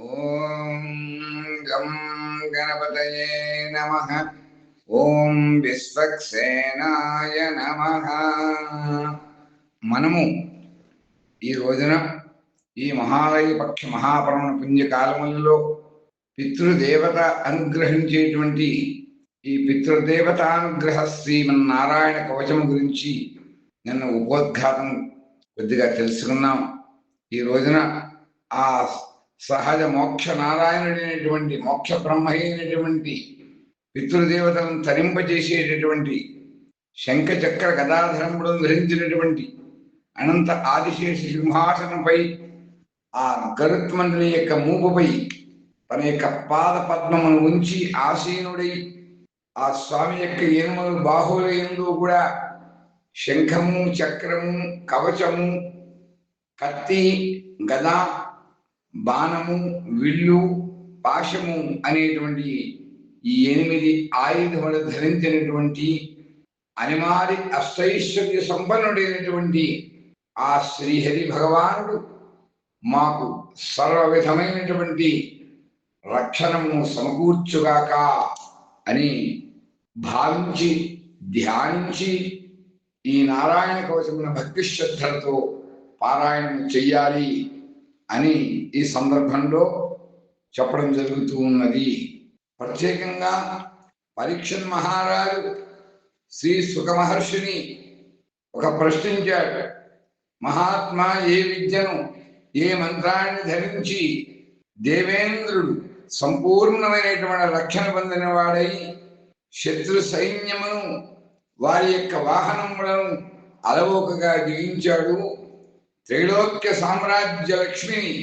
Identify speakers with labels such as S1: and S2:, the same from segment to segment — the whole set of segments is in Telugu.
S1: ఓం గం గణపతయే నమ. ఓం విశ్వక్సేనాయ నమ. మనము ఈ రోజున ఈ మహాలయ పక్ష మహాపరమణ పుణ్యకాలములలో పితృదేవత అనుగ్రహించేటువంటి ఈ పితృదేవతానుగ్రహ శ్రీమన్నారాయణ కవచము గురించి నిన్న ఉపోద్ఘాతం కొద్దిగా తెలుసుకున్నాం. ఈ రోజున ఆ సహజ మోక్ష నారాయణుడైనటువంటి మోక్ష బ్రహ్మ అయినటువంటి పితృదేవతలను తరింపజేసేటటువంటి శంఖ చక్ర గదాధరముడు ధరించినటువంటి అనంత ఆదిశేష సింహాసనంపై ఆ గరుత్మంతుని యొక్క మూపుపై తన యొక్క పాద పద్మమును ఉంచి ఆసీనుడై ఆ స్వామి యొక్క ఏనుమలు బాహువుల ఎందు కూడా శంఖము చక్రము కవచము కత్తి గదా బాణము విల్లు పాశము అనేటువంటి ఈ ఎనిమిది ఆయుధములు ధరించినటువంటి అనిమారి అష్టైశ్వర్య సంపన్నుడైనటువంటి ఆ శ్రీహరి భగవానుడు మాకు సర్వ విధమైనటువంటి రక్షణము సమకూర్చుగాక అని భావించి ధ్యానించి ఈ నారాయణ కవచమున భక్తి శ్రద్ధలతో పారాయణం చెయ్యాలి. అని ఈ సందర్భంలో చెప్పడం జరుగుతూ ఉన్నది. ప్రత్యేకంగా పరీక్షన్ మహారాజు శ్రీ సుఖ మహర్షిని ఒక ప్రశ్నించాడు. మహాత్మా ఏ విద్యను ఏ మంత్రాన్ని ధరించి దేవేంద్రుడు సంపూర్ణమైనటువంటి రక్షణ పొందిన వాడై శత్రు సైన్యమును వారి యొక్క వాహనములను అలవోకగా జయించాడు. త్రైలోక్య సామ్రాజ్య లక్ష్మిని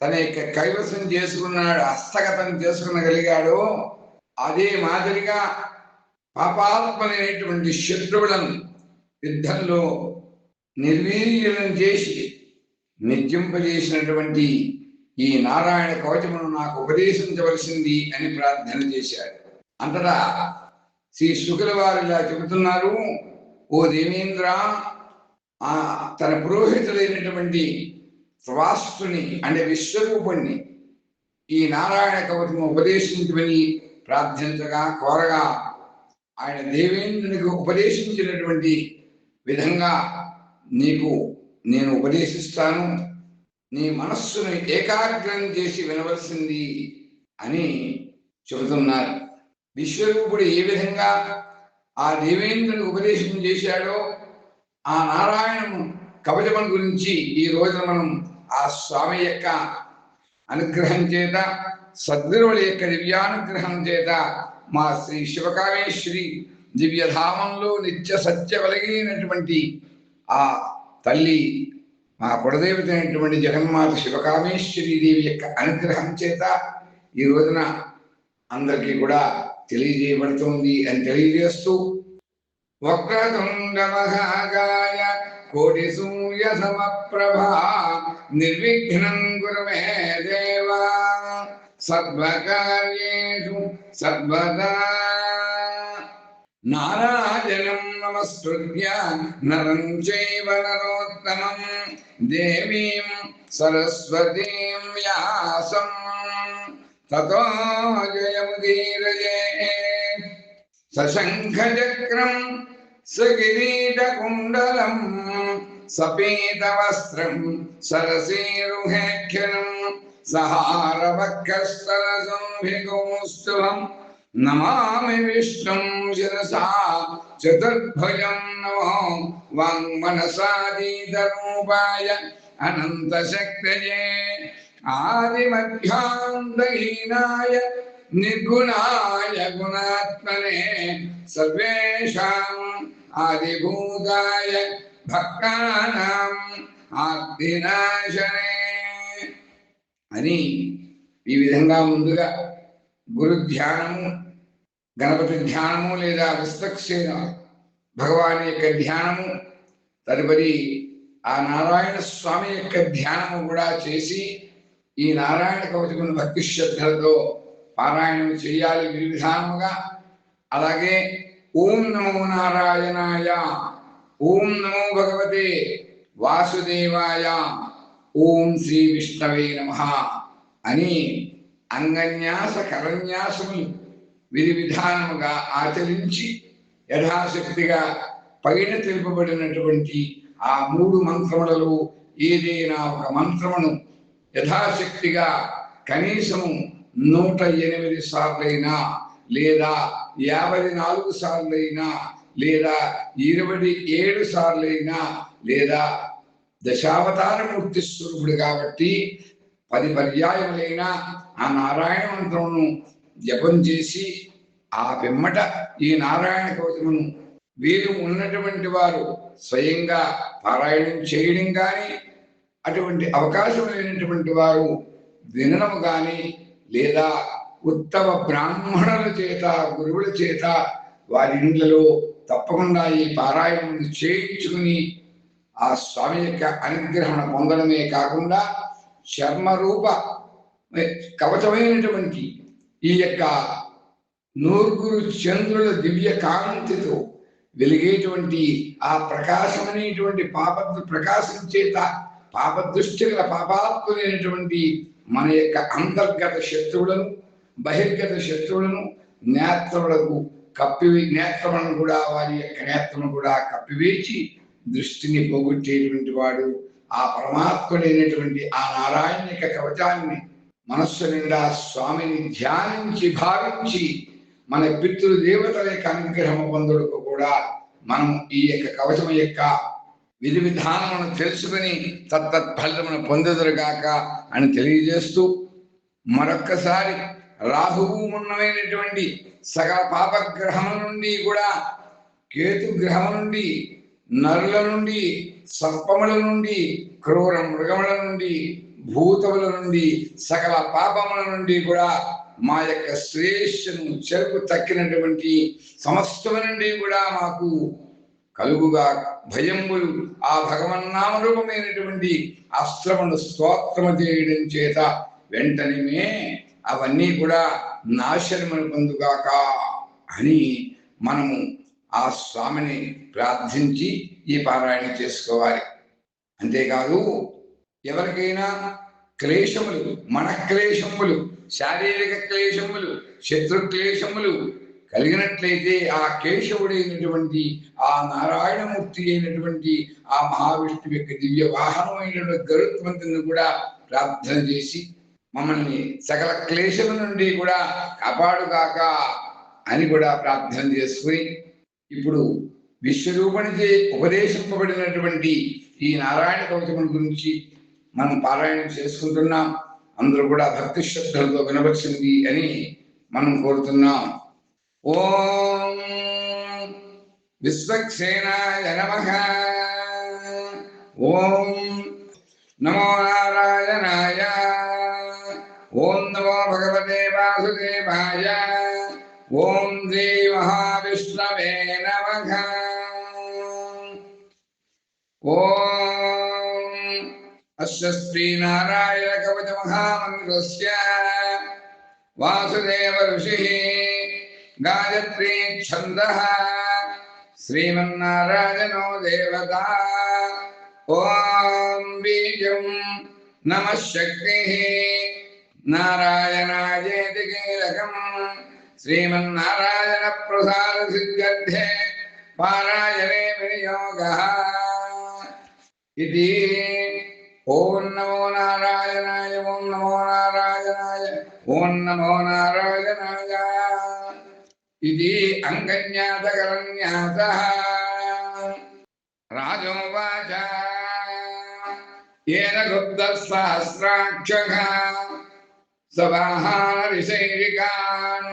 S1: తన యొక్క కైవసం చేసుకున్నాడు హస్తగతం చేసుకునగలిగాడు అదే మాదిరిగా పాపాత్మలైనటువంటి శత్రువులను యుద్ధంలో నిర్వీర్యం చేసి నిర్జింపజేసినటువంటి ఈ నారాయణ కవచమును నాకు ఉపదేశించవలసింది అని ప్రార్థన చేశాడు. అంతటా శ్రీ శుకుల వారు ఇలా చెబుతున్నారు ఓ దేవేంద్ర ఆ తన పురోహితుడైనటువంటి త్వాస్తుని అంటే విశ్వరూపుణ్ణి ఈ నారాయణ కవచము ఉపదేశించమని ప్రార్థించగా కోరగా ఆయన దేవేంద్రునికి ఉపదేశించినటువంటి విధంగా నీకు నేను ఉపదేశిస్తాను నీ మనస్సును ఏకాగ్రం చేసి వినవలసింది అని చెబుతున్నారు. విశ్వరూపుడు ఏ విధంగా ఆ దేవేంద్రుని ఉపదేశం చేశాడో ఆ నారాయణము కవచముల గురించి ఈ రోజున మనం ఆ స్వామి యొక్క అనుగ్రహం చేత సద్గురువుల యొక్క దివ్యానుగ్రహం చేత మా శ్రీ శివకామేశ్వరి దివ్యధామంలో నిత్య సత్య కలిగినటువంటి ఆ తల్లి మా కులదేవత అయినటువంటి జగన్మాత శివకామేశ్వరి దేవి యొక్క అనుగ్రహం చేత ఈ రోజున అందరికీ కూడా తెలియజేయబడుతుంది అని తెలియజేస్తూ వక్రతుండమహాకాయ కోటి సూర్య సమప్రభా నిర్విఘ్నం గురుమే దేవా సర్వకార్యేషు సర్వదా నారాయణం నమస్కృత్య నరం చైవ నరోత్తమం దేవీం సరస్వతీం వ్యాసం తతో జయముదీరయే సశంఖచక్రం సకిరీటకుండలం సపీతవస్త్రం సరసీరుహేఖ్యనం సహారవక్షస్థలసంభిగోస్తువం నమామి విష్ణుం శిరసా చతుర్భుజం నమో వాంగ్మనసాదీతరూపాయ అనంతశక్తయే. ఆదిమధ్యాంతహీనాయ నిర్గుణాయ గుణాత్మనే సర్వేషాం ఆదిభూతాయ భక్తానాం ఆత్మినాశనే అని ఈ విధంగా ముందుగా గురు ధ్యానము గణపతి ధ్యానము లేదా విశ్వక్సేన భగవాన్ యొక్క ధ్యానము తదుపరి ఆ నారాయణ స్వామి యొక్క ధ్యానము కూడా చేసి ఈ నారాయణ కవచమును భక్తి శ్రద్ధలతో పారాయణం చేయాలి విధి విధానముగా అలాగే ఓం నమో నారాయణాయ ఓం నమో భగవతే వాసుదేవాయ ఓం శ్రీ విష్ణవే నమ అని అంగన్యాస కరన్యాసములు విధి విధానముగా ఆచరించి యథాశక్తిగా పైన తెలుపబడినటువంటి ఆ మూడు మంత్రములలో ఏదైనా ఒక మంత్రమును యథాశక్తిగా కనీసము నూట ఎనిమిది సార్లైనా లేదా యాభై నాలుగు సార్లైనా లేదా ఇరవై ఏడు సార్లైనా లేదా దశావతార మూర్తి స్వరూపుడు కాబట్టి పది పర్యాయములైన ఆ నారాయణ మంత్రమును జపం చేసి ఆ పిమ్మట ఈ నారాయణ కవచమును వీరు ఉన్నటువంటి వారు స్వయంగా పారాయణం చేయడం కానీ అటువంటి అవకాశం లేనటువంటి వారు వినడం కానీ లేదా ఉత్తమ బ్రాహ్మణుల చేత గురువుల చేత వారి ఇండ్లలో తప్పకుండా ఈ పారాయణం చేయించుకుని ఆ స్వామి యొక్క అనుగ్రహణ పొందడమే కాకుండా చర్మరూప కవచమైనటువంటి ఈ యొక్క నూరుగురు చంద్రుల దివ్య కాంతితో వెలిగేటువంటి ఆ ప్రకాశం అనేటువంటి పాప ప్రకాశం చేత పాపదృష్టి గల పాపాత్ములైనటువంటి మన యొక్క అంతర్గత శత్రువులను బహిర్గత శత్రువులను నేత్రములకు కప్పి నేత్రములను కూడా వారి యొక్క నేత్రమును కూడా కప్పివేచి దృష్టిని పోగొట్టేటువంటి వాడు ఆ పరమాత్ముడైనటువంటి ఆ నారాయణ యొక్క కవచాన్ని మనస్సు నిండా స్వామిని ధ్యానించి భావించి మన పితృదేవతల యొక్క అనుగ్రహము పొందుడుకు కూడా మనం ఈ యొక్క కవచం యొక్క విధి విధానమును తెలుసుకుని తత్తత్ ఫలితమును పొందుదురుగాక అని తెలియజేస్తూ మరొక్కసారి రాహువు ఉన్నమైనటువంటి సకల పాపగ్రహముల నుండి కూడా కేతు గ్రహం నుండి నరుల నుండి సర్పముల నుండి క్రూర మృగముల నుండి భూతముల నుండి సకల పాపముల నుండి కూడా మా యొక్క శ్రేష్ఠను చెరుకు తక్కినటువంటి సమస్తము నుండి కూడా మాకు కలుగుగా భయములు ఆ భగవన్నామరూపమైనటువంటి అస్త్రమును స్తోత్రము చేయడం చేత వెంటనే అవన్నీ కూడా నాశనమును పొందుగాక అని మనము ఆ స్వామిని ప్రార్థించి ఈ పారాయణ చేసుకోవాలి. అంతేకాదు ఎవరికైనా క్లేశములు మన క్లేశములు శారీరక క్లేశములు శత్రు క్లేశములు కలిగినట్లయితే ఆ కేశవుడైనటువంటి ఆ నారాయణమూర్తి అయినటువంటి ఆ మహావిష్ణువు యొక్క దివ్య వాహనమైనటువంటి గరుత్మంతుని కూడా ప్రార్థన చేసి మమ్మల్ని సకల క్లేశము నుండి కూడా కాపాడుగాక అని కూడా ప్రార్థన చేసుకుని ఇప్పుడు విశ్వరూపణిచే ఉపదేశింపబడినటువంటి ఈ నారాయణ కవచముల గురించి మనం పారాయణం చేసుకుంటున్నాం. అందరూ కూడా భక్తి శ్రద్ధలతో వినవలసింది అని మనం కోరుతున్నాం. ఓం విశ్వక్సేనాయ నమ. ఓం నమో నారాయణాయ. ఓం నమో భగవతే వాసుదేవాయ. ఓం శ్రీ మహావిష్ణవే నమ. ఓం అస్య శ్రీనారాయణ కవచ మహామంత్రస్య వాసుదేవ ఋషి. గాయత్రీ ఛంద శ్రీమన్నారాయణో దేవత ఓం బీజం నమ శక్తి నారాయణాయేతి కీలకం శ్రీమన్నారాయణ ప్రసాద సిద్ధ్యర్థే పారాయణే వినియోగ ఇది ఓం నమో నారాయణాయ ఓం నమో నారాయణాయ ఓం నమో నారాయణాయ ఇది అంగజ్ఞాతకరన్యాస రాజోవాచ. ఏన గుప్త సహస్రాక్ష సవాహారిశైరికాన్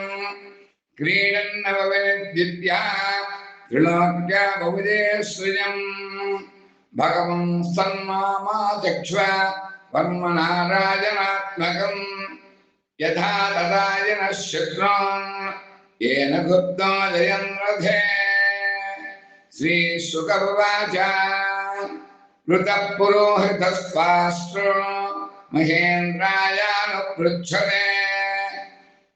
S1: క్రీడన్నవవిద్యా త్రిలోక్యా బహుదే సృజం. భగవం సన్మామాచక్ష్వ వర్మనారాజనాత్మకం యథా తదాయన శత్రున్ येन गुप्तादयं रघे श्रीशुकर्वाच कृतः महेन्द्रायानुपृच्छते।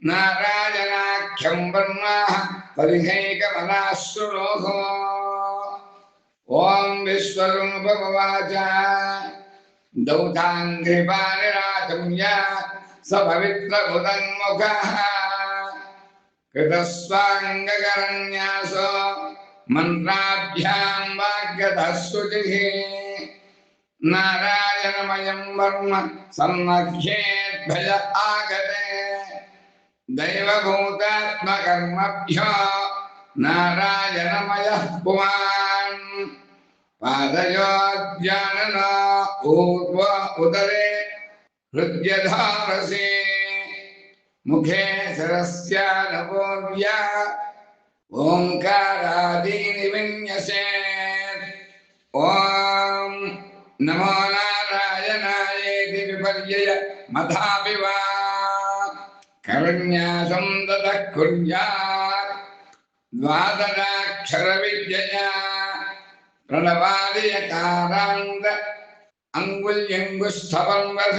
S1: नारायणाख्यं ब्रह्मः परिहैकमलाश्रुलोहो ॐ विश्वरूपवाच दौताङ्घ्रिपाणिराचम्य स भवित्रभुतन्मुखः कृतस्वाङ्गकरन्यासो मन्त्राभ्यां वाग्यतः शुचिः नारायणमयं वर्म सन्नख्येद्भय आगते दैवभूतात्मकर्मभ्यो नारायणमयः पुमान् पादयोज्जानन ऊर्ध्व उदरे हृद्यधारसे मुखे शिरस्यानपूर्व्या ओङ्कारादीनि विन्यसेत् ॐ नमो नारायणायेति विपर्यय मधापि वा करन्यासं ददः कुर्यात् द्वादशाक्षरविद्यया प्रणवादियकारान्त अङ्गुल्यङ्गुस्थवन्वथ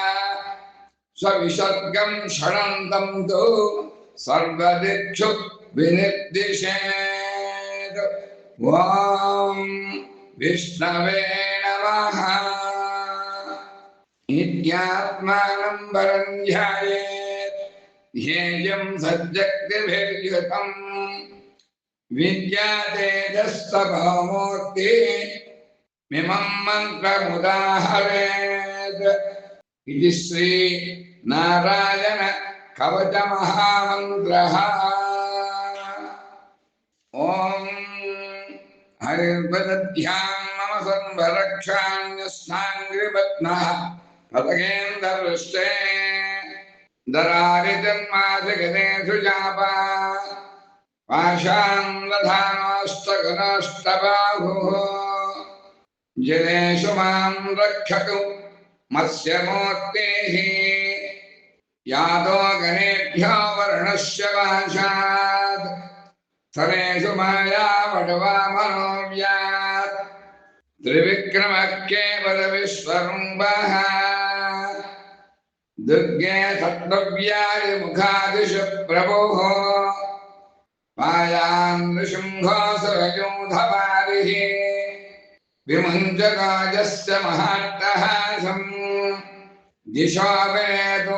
S1: स्वविसर्गं षडन्तं तु सर्वदिक्षु विनिर्दिशेत् ॐ विष्णवे नमः नित्यात्मानं वरं ध्यायेत् ध्येयं सज्जक्तिभिर्युतम् विद्यातेजस्तभमूर्ति मिमं मन्त्रमुदाहरेत् इति श्री नारायण कवच महामंत्र। ओम हरिर्वद्याम मम संभरक्षान्यस्नाङ्घ्रिपत्नः पदकेन्दर्ष्टे दरारि जन्माधिगणेषु जापा। पाशां दधानोऽस्तगनोऽष्टबाहुः माँ रक्षतु मत्स्यमूर्तेः। यादो गणेभ्यो वर्णस्य वाशात्। समेषु माया मनोव्यात्। दुर्गे सत्त्वव्यारिमुखादिषु प्रभोः। मायान् नृसिंहोऽसुरयोधवारिः विमुञ्चकाजस्य महाट्टहासम् दिशा वेतु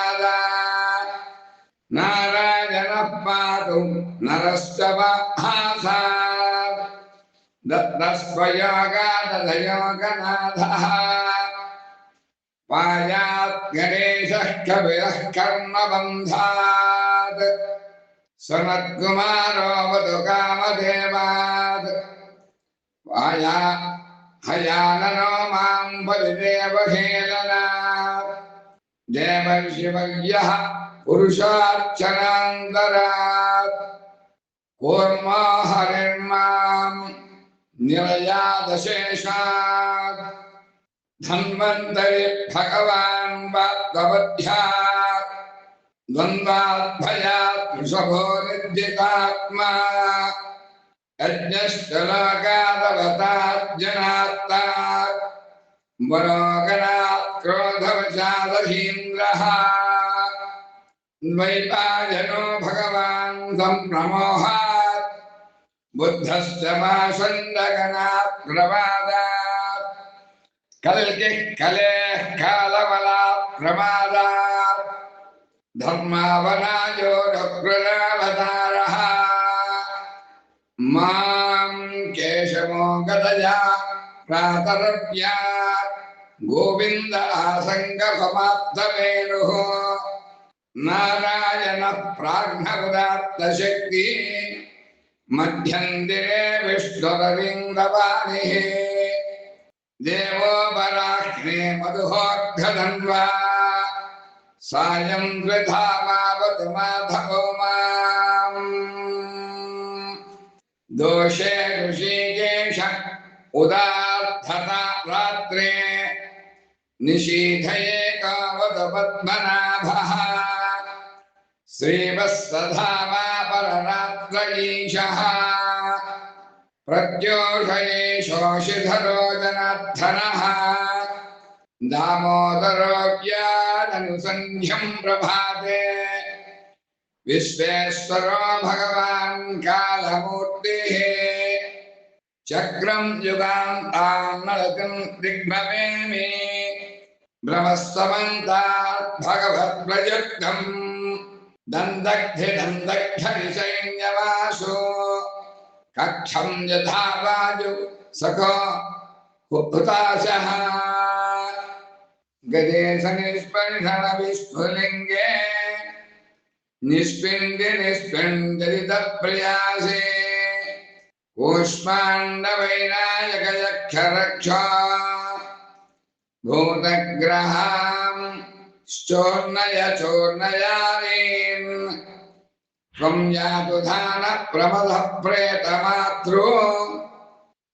S1: नरश्च हासात् दत्तस्वयोगादधयोगनाथः पायात् गणेशः कविरः कर्मबन्धात् सनत्कुमारोऽवतु कामदेवात् वाया हयाननो मां बलिदेवहेलनात् देवर्षिवर्यः पुरुषार्चनान्तरात् कूर्मा हरिर्मां निलयादशेषात् धन्वन्तरि भगवान् वाग्वध्यात् द्वन्द्वाद्भयात् वृषभो निर्जितात्मा यज्ञश्चलाकादवतात् जनात्तात् वरोगणात् क्रोधवशादहीन्द्रः द्वैपायनो भगवान् सम्प्रमोहात् बुद्धश्च मासन्दगणात् प्रमादात् कल्किः कलेः कालबलात् प्रमादात् धर्मावनायो रघुरावतारः मां केशवो गदया प्रातरव्या गोविन्द आसङ्गसमाप्तवेणुः नारायण प्राघ्नवदात्तशक्ति मध्यन्दिरे विष्णुरविन्दवाणि देवो वराह्ने मधुहोऽर्घधन्वा सायं माधवो माम्। दोषे ऋषिकेश उदार्थता रात्रे, निषीधये कावत पद्मनाभः श्रीवत्सधावापररात्रयीशः प्रत्योषये शोषिधरो प्रभाते। विश्वेश्वरो भगवान् कालमूर्तिः। चक्रम् युगान्ताम् नलकम् दिग्भवेमि दन्दग्धिदन्दग्धनिषैन्यवासो कक्षं यथा वाजु सखो हुताशः गजेशनिष्पन्धनविस्फुलिङ्गे निष्पिण्डि निष्पिण्डरितप्रयासे कूष्माण्डवैनायकयक्षरक्ष। भूतग्रहा शोर्णय चोर्णयानीन् त्वं यातु धानप्रमदः प्रेतमातृ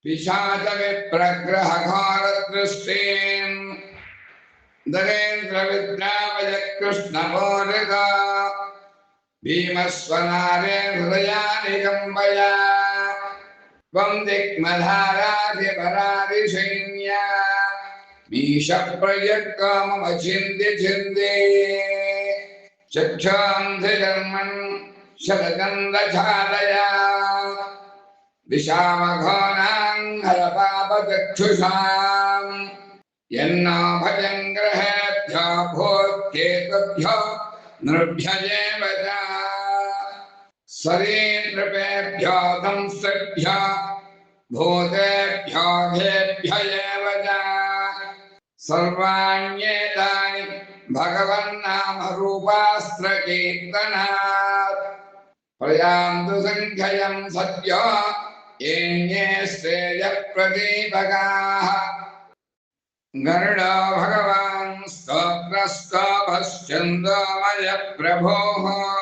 S1: पिशाचविप्रग्रहघोरदृष्टीन्। दरेन्द्रविद्रावय कृष्णमोरिका भीमस्वनारे हृदयानिकम्बया त्वं दिग्मधाराधिपराधिसैन्या मीश प्रयत्काममचिन्त्य छिन्दे चक्षान्धजन्मन् शतगन्धजालया विशामघोनाङ्घलपापचक्षुषाम् यन्नाभयम् ग्रहेभ्यो नृभ्यजेव च। सरेन्द्रपेभ्यो दंसेभ्य भूतेभ्यो एव सर्वाण्येतानि भगवन्नामरूपास्त्रकीर्तनात्। प्रयान्तु सङ्ख्ययम् सद्यो येन्ये श्रेयप्रदीपकाः। गरुडो भगवान् स्तोत्रस्तोभश्चन्दोमय प्रभोः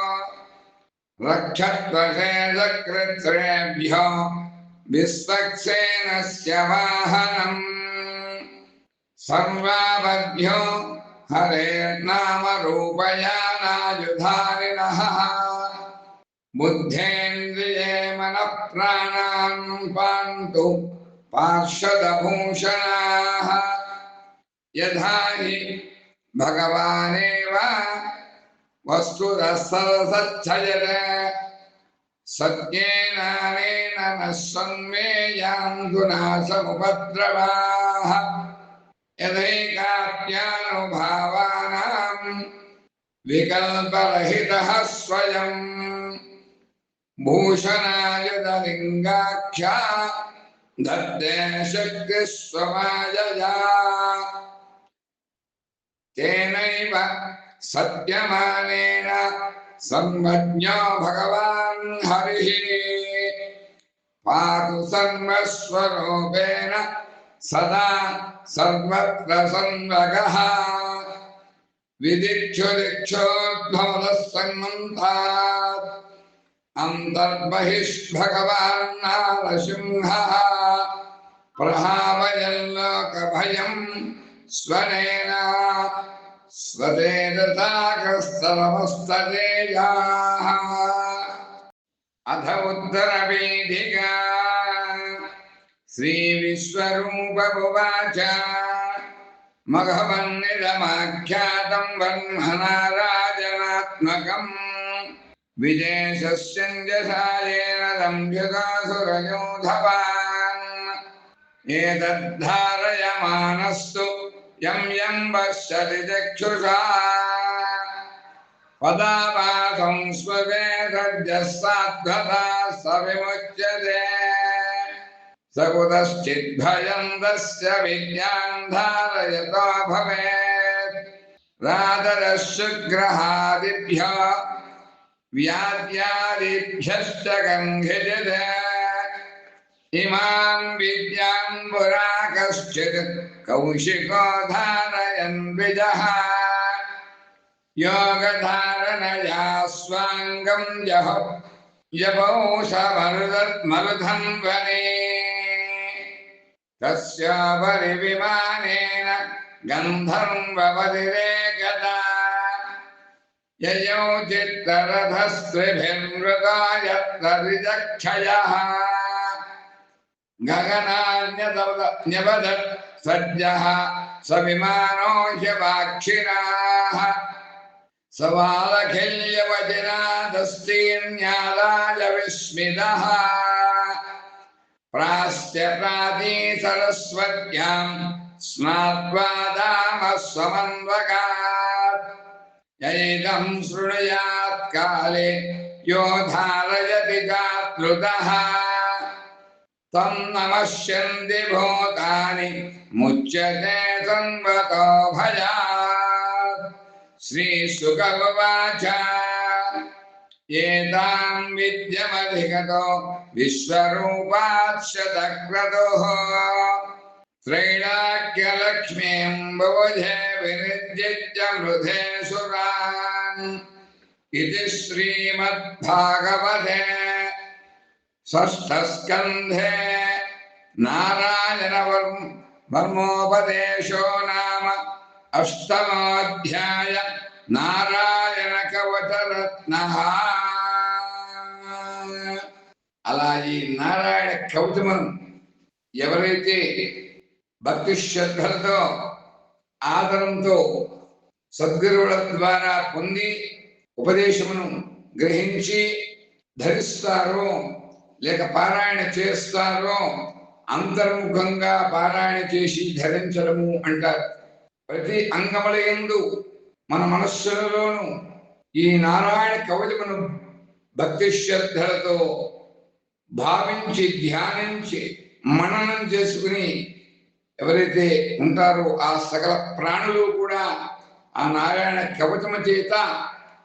S1: रक्षत्वसेदकृत्रेभ्यो विश्वक्सेनस्य वाहनम्। सर्वाभ्यो हरे हरेर्नामरूपयानायुधारिणः बुद्धेन्द्रिये मनःप्राणान् पान्तु पार्षदभूषणाः यथा हि भगवानेव वस्तुरसरसच्छयत सत्येनानेन न सन्मे यान्तु नाशमुपद्रवाः ప్రదీపకాః గరుడో భగవాన్ స్తోత్రస్తోభశ్చందోమయ ప్రభోः రక్షత్వసేదకృత్రేభ్యో విశ్వక్సేనస్య వాహనम् సర్వాభ్యో హరేర్నామ రూపయానాయుధారిణः బుద్ధేంద్రియే మనః సదా సర్వత్ర సంవగః విదిక్షు సన్మంతాత్ అంతర్బహిష్భగవాన్ ప్రహావయల్లోకభయం స్వనేన. స్వదేదతాకస్తరమస్తదేయాः అథ ఉత్తరవేదికా శ్రీవిశ్వరూపమువాచ మఘవన్నిదమాఖ్యాతం వన్మనారాజనాత్మకం విజేషస్యంజసాయేన దంభ్యుగాసురయోధవాన్ ఏతద్ధారయమానస్తు యం యం పశ్యతి చక్షుషా పదావాసం స్వవేదజ్జస్సాత్వతా స విముచ్యతే సకుతశ్చిద్భయం सकुतश्चिद्भयन्दस्य विद्याम् व्याद्यादिभ्यश्च गङ्घिजद इमाम् विद्याम् कश्चित् कौशिको धारयन् योगधारणया जपौ मरुधन्वने। तस्यापरिविमानेन गन्धर्वपतिरेकदा ययौ चित्तरथस्त्रिभिर्मृता यत्तरिचक्षयः गगनान्यपदत् सज्जः सविमानो विस्मितः। प्राश्चर्णादि सरस्वत्याम् स्नात्वादामः समन्वगात् यैदम् शृणुयात् काले यो धारयति जातृतः। तम् भूतानि, मुच्यते भया श्रीसुकवाचा एतां विद्यमधिगतो विश्वरूपात् शतक्रतुः त्रैलाक्यलक्ष्मीं बुभुजे विनिर्जित्य मृधे सुरान्। इति श्रीमद्भागवते षष्ठस्कन्धे नाम अष्टमोऽध्याय నారాయణ కవచరత్న అలా ఈ నారాయణ కవచమం ఎవరైతే భక్తి శ్రద్ధలతో ఆదరంతో సద్గురువుల ద్వారా పొంది ఉపదేశమును గ్రహించి ధరిస్తారో లేక పారాయణ చేస్తారో అంతర్ముఖంగా పారాయణ చేసి ధరించడము అంటారు. ప్రతి అంగములయందు మన మనస్సులలోను ఈ నారాయణ కవచమును భక్తి శ్రద్ధలతో భావించి ధ్యానించి మననం చేసుకుని ఎవరైతే ఉంటారో ఆ సకల ప్రాణులు కూడా ఆ నారాయణ కవచమ చేత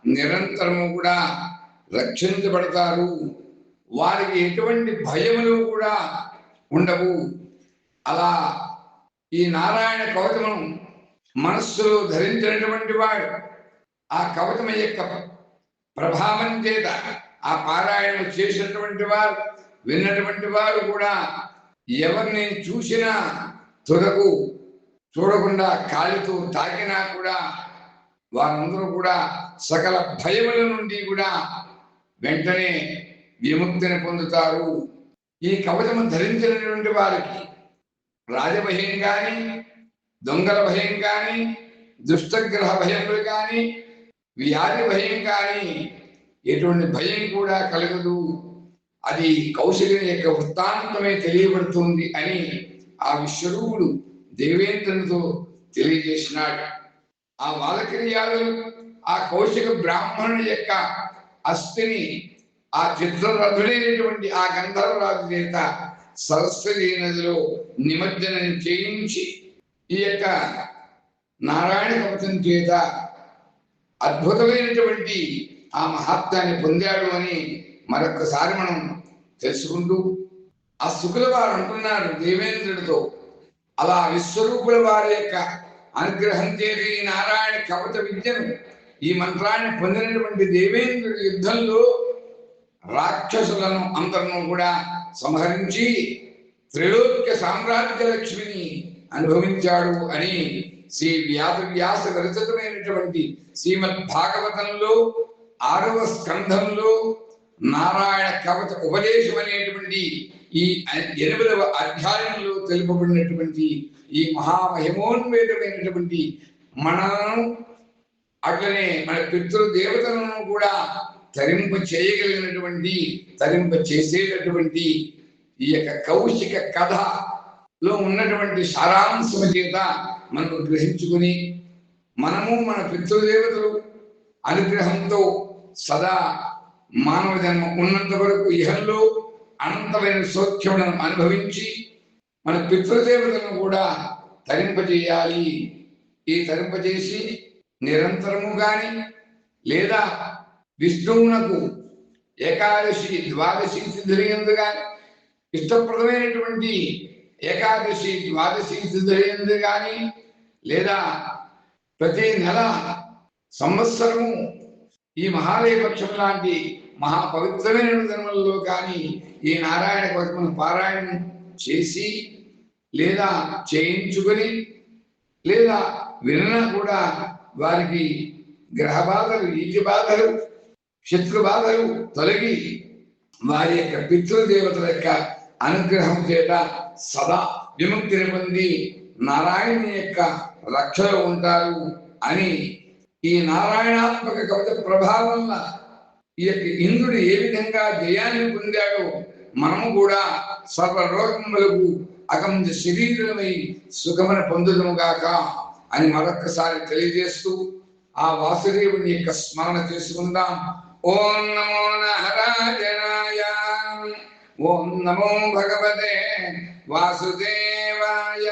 S1: నిరంతరము కూడా రక్షించబడతారు. వారికి ఎటువంటి భయములు కూడా ఉండవు. అలా ఈ నారాయణ కవచమును మనస్సులో ధరించినటువంటి వాడు ఆ కవచం యొక్క ప్రభావం చేత ఆ పారాయణ చేసినటువంటి వారు విన్నటువంటి వారు కూడా ఎవరిని చూసినా తుదకు చూడకుండా కాలితో తాకినా కూడా వారందరూ కూడా సకల భయముల నుండి కూడా వెంటనే విముక్తిని పొందుతారు. ఈ కవచము ధరించినటువంటి వారికి రాజభయం కానీ దొంగల భయం కానీ దుష్టగ్రహ భయములు కానీ వ్యాధి భయం కానీ ఎటువంటి భయం కూడా కలగదు. అది కౌశల్యం యొక్క వృత్తాంతమే తెలియబడుతుంది అని ఆ విశ్వరూపుడు దేవేంద్రునితో తెలియజేసినాడు. ఆ వాలక్రియాలు ఆ కౌశిక బ్రాహ్మణుడి యొక్క అస్థిని ఆ చిత్రరథుడైనటువంటి ఆ గంధర్వరాజు చేత సరస్వతి నదిలో నిమజ్జనం చేయించి ఈ యొక్క నారాయణ కవచం చేత అద్భుతమైనటువంటి ఆ మహాత్మ్యాన్ని పొందాడు అని మరొకసారి మనం తెలుసుకుంటూ ఆ శుకుల వారు అంటున్నారు దేవేంద్రుడితో. అలా విశ్వరూపుల వారి యొక్క అనుగ్రహం చేసి ఈ నారాయణ కవచ విద్యను ఈ మంత్రాన్ని పొందినటువంటి దేవేంద్రుడి యుద్ధంలో రాక్షసులను అందరిను కూడా సంహరించి త్రిలోక్య సామ్రాజ్య లక్ష్మిని అనుభవించాడు అని శ్రీ వ్యాస వ్యాస విరచితమైనటువంటి శ్రీమద్ భాగవతంలో ఆరవ స్కంధంలో నారాయణ కవచ ఉపదేశం అనేటువంటి ఈ ఎనిమిదవ అధ్యాయంలో తెలుపబడినటువంటి ఈ మహామహిమోన్వేదమైనటువంటి మనను అట్లనే మన పితృదేవతలను కూడా తరింప చేయగలిగినటువంటి తరింప చేసేటటువంటి ఈ యొక్క కౌశిక కథ లో ఉన్నటువంటి సారాంశము చేత మనం గ్రహించుకుని మనము మన పితృదేవతలు అనుగ్రహంతో సదా మానవ జన్మ ఉన్నంత వరకు ఇహల్లో అనంతమైన సౌఖ్యములను అనుభవించి మన పితృదేవతలను కూడా తరింపజేయాలి. ఈ తరింపజేసి నిరంతరము గాని లేదా విష్ణువునకు ఏకాదశి ద్వాదశి సిద్ధులందు గాని ఇష్టప్రదమైనటువంటి ఏకాదశి ద్వాదశి సిద్ధమైంది కానీ లేదా ప్రతి నెల సంవత్సరము ఈ మహాలయ పక్షం లాంటి మహాపవిత్రమైన ధర్మంలో కానీ ఈ నారాయణ పద్మను పారాయణం చేసి లేదా చేయించుకొని లేదా విననా కూడా వారికి గ్రహ బాధలు ఈటి బాధలు శత్రు బాధలు తొలగి వారి యొక్క పితృదేవతల యొక్క అనుగ్రహం చేత సదా విముక్తిని పొంది నారాయణుని యొక్క రక్షలో ఉంటారు అని ఈ నారాయణాత్మక కవిత ప్రభావంలో ఈ యొక్క ఇంద్రుడు ఏ విధంగా జయాన్ని పొందాడో మనము కూడా సర్వ రోగములకు శరీరమై సుఖమని పొందుదముగాక అని మరొక్కసారి తెలియజేస్తూ ఆ వాసుదేవుని యొక్క స్మరణ చేసుకుందాం. ఓం నమో నారాయణాయ ఓం నమో భగవతే వాసుదేవాయ.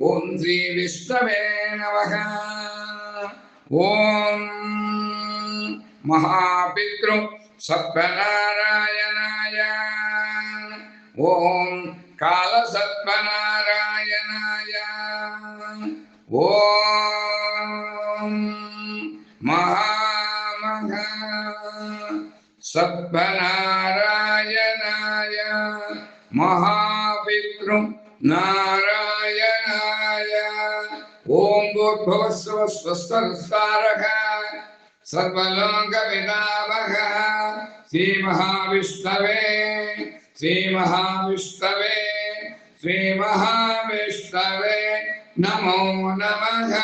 S1: ఓం శ్రీ విష్ణవే నమ. ఓం మహాపితృ సత్వనారాయణాయ ఓం కాళసత్వనారాయణాయ ఓం మహామహ సత్వనారాయణాయ మహాపితృ నారాయణాయ ఓం భూర్భువస్వ స్వస్థరః సర్వలోకవిదామహ శ్రీ మహావిష్ణవే శ్రీ మహావిష్ణవే శ్రీ మహావిష్ణవే నమో నమః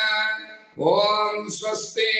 S1: ఓం స్వస్తి